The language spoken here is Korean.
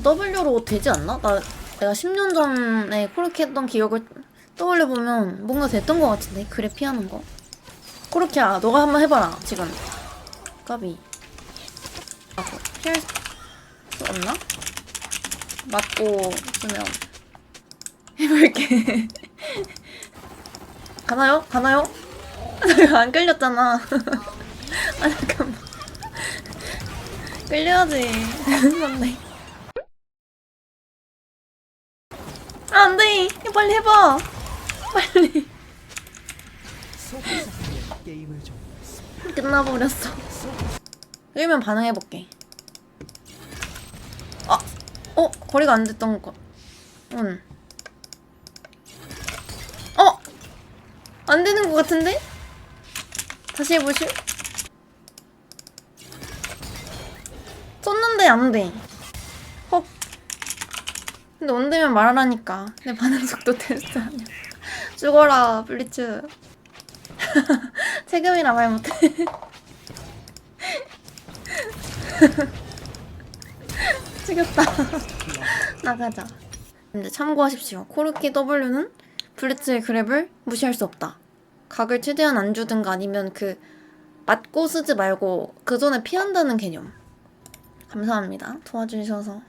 W로 되지 않나? 나 내가 10년 전에 코르키 했던 기억을 떠올려보면 뭔가 됐던 것 같은데? 그래 피하는 거? 코르키야 너가 한번 해봐라 지금. 까비. 아, 뭐, 피할 수 없나? 맞고 쓰면 해볼게. 가나요? 가나요? 안 끌렸잖아. 아 잠깐만. 끌려야지. 건데 안돼 빨리 해봐 빨리 끝나버렸어 끌면 반응해볼게 아! 어? 거리가 안 됐던 거 응. 어? 안 되는 것 같은데? 다시 해보실? 썼는데 안 돼. 헉. 근데 온되면 말하라니까. 내 반응 속도 테스트 아니야. 죽어라, 블리츠. 세금이라 말 못해. 죽였다. 나가자. 근데 참고하십시오. 코르키 W는 블리츠의 그랩을 무시할 수 없다. 각을 최대한 안 주든가 아니면 그 맞고 쓰지 말고 그 전에 피한다는 개념. 감사합니다. 도와주셔서.